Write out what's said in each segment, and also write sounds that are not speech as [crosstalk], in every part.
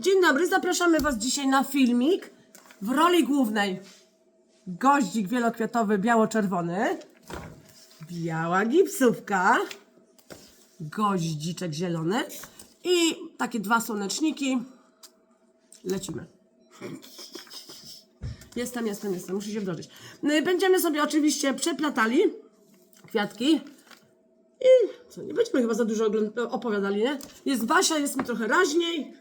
Dzień dobry, zapraszamy Was dzisiaj na filmik w roli głównej. Goździk wielokwiatowy biało-czerwony, biała gipsówka, goździczek zielony i takie dwa słoneczniki. Lecimy. Jestem, jestem, jestem, muszę się wdrożyć. No Będziemy sobie oczywiście przeplatali kwiatki. I co, nie będziemy chyba za dużo opowiadali, nie? Jest Basia, jest mi trochę raźniej.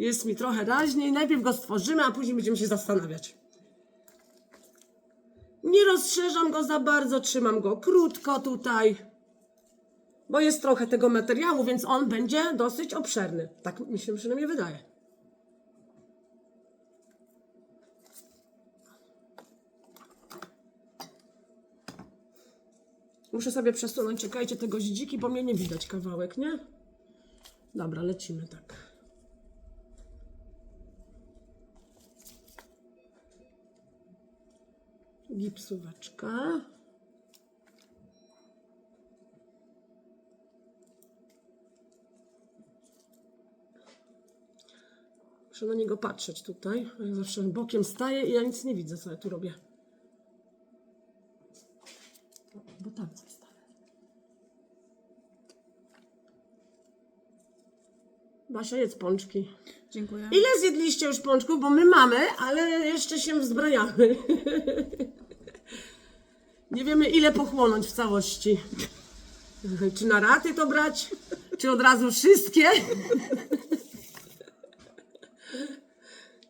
Jest mi trochę raźniej. Najpierw go stworzymy, a później będziemy się zastanawiać. Nie rozszerzam go za bardzo, trzymam go krótko tutaj. Bo jest trochę tego materiału, więc on będzie dosyć obszerny. Tak mi się przynajmniej wydaje. Muszę sobie przesunąć, czekajcie, te goździki, bo mnie nie widać kawałek, nie? Dobra, lecimy tak. Gipsóweczka. Muszę na niego patrzeć tutaj. Jak zawsze bokiem staję i ja nic nie widzę, co ja tu robię. Bo tam coś stanę. Basia, jedz pączki. Dziękuję. Ile zjedliście już pączków? Bo my mamy, ale jeszcze się wzbraniamy. [laughs] Nie wiemy, ile pochłonąć w całości. Czy na raty to brać? Czy od razu wszystkie?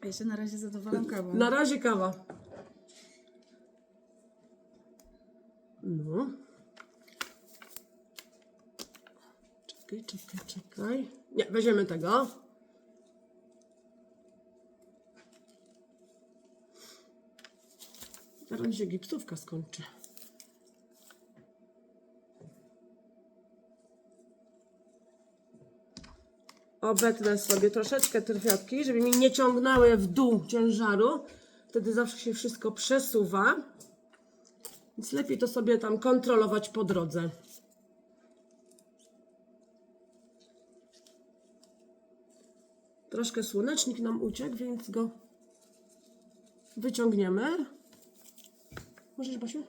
Ja się na razie zadowalam kawą. Na razie kawa. No. Czekaj, czekaj, czekaj. Nie, weźmiemy tego. Zaraz mi się gipsówka skończy. Obetnę sobie troszeczkę te kwiatki, żeby mi nie ciągnęły w dół ciężaru. Wtedy zawsze się wszystko przesuwa. Więc lepiej to sobie tam kontrolować po drodze. Troszkę słonecznik nam uciekł, więc go wyciągniemy. Możesz, Basiu?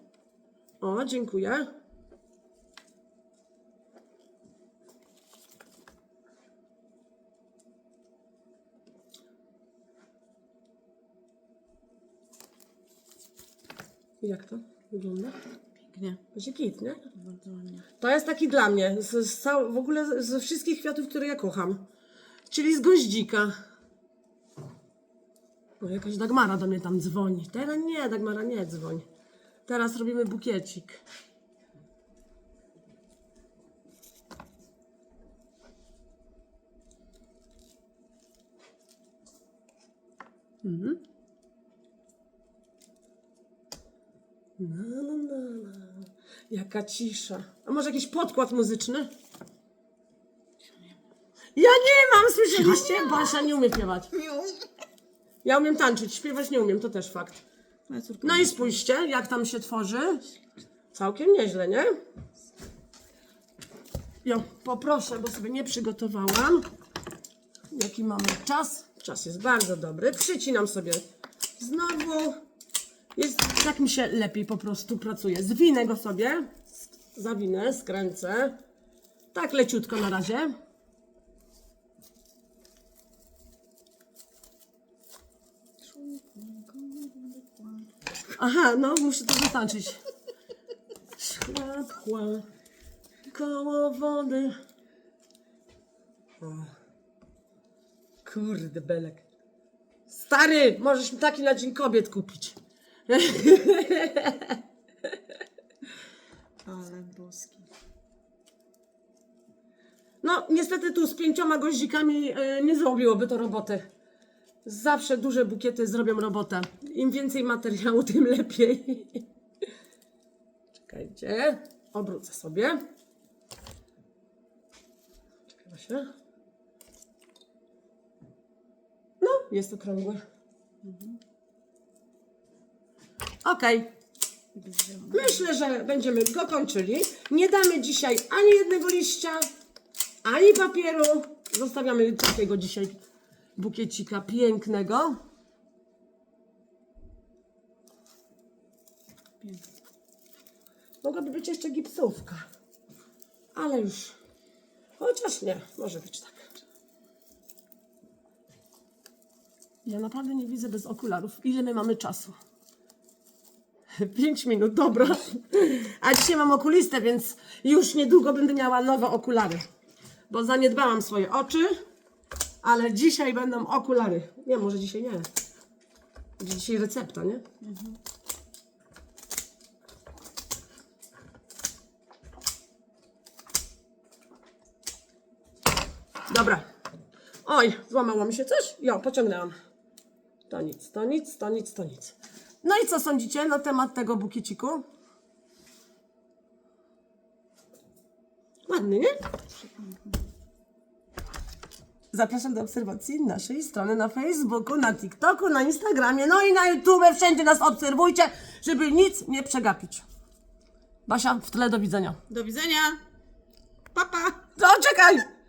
O, dziękuję. Jak to wygląda? Pięknie. Będzie kit, nie? Bardzo ładnie. To jest taki dla mnie, z, z cał, w ogóle ze wszystkich kwiatów, które ja kocham. Czyli z goździka. O, jakaś Dagmara do mnie tam dzwoni. Teraz nie, Dagmara nie dzwoń. Teraz robimy bukiecik. Mhm. Na, na, na, na. Jaka cisza. A może jakiś podkład muzyczny? Ja nie mam, słyszeliście? Basia nie umie śpiewać. Ja umiem tańczyć, śpiewać nie umiem, to też fakt. Moja córka. No i spójrzcie, jak tam się tworzy. Całkiem nieźle, nie? Jo, poproszę, bo sobie nie przygotowałam. Jaki mamy czas? Czas jest bardzo dobry. Przycinam sobie znowu. Jest, tak mi się lepiej po prostu pracuje. Zwinę go sobie. Zawinę, skręcę. Tak leciutko na razie. Aha, no muszę to zatańczyć. Szła, pchła, koło wody. O. Kurde, belek. Stary, możesz mi taki na Dzień Kobiet kupić. Ale boski. No, niestety tu z pięcioma goździkami e, nie zrobiłoby to roboty. Zawsze duże bukiety zrobią robotę. Im więcej materiału, tym lepiej. Czekajcie. Obrócę sobie. Czekaj się. No, jest okrągły. Okej. Myślę, że będziemy go kończyli. Nie damy dzisiaj ani jednego liścia, ani papieru. Zostawiamy takiego dzisiaj bukiecika pięknego. Mogłaby być jeszcze gipsówka. Ale już. Chociaż nie, może być tak. Ja naprawdę nie widzę bez okularów. Ile my mamy czasu? [laughs] Pięć minut, dobra. A dzisiaj mam okulistę, więc już niedługo będę miała nowe okulary. Bo zaniedbałam swoje oczy, ale dzisiaj będą okulary. Nie, może dzisiaj nie. Będzie dzisiaj recepta, nie? Dobra. Oj, złamało mi się coś? Jo, pociągnęłam. To nic, to nic, to nic, to nic. No i co sądzicie na temat tego bukieciku? Ładny, nie? Zapraszam do obserwacji naszej strony na Facebooku, na TikToku, na Instagramie, no i na YouTube. Wszędzie nas obserwujcie, żeby nic nie przegapić. Basia, w tle do widzenia. Do widzenia. Papa. Pa. To czekaj!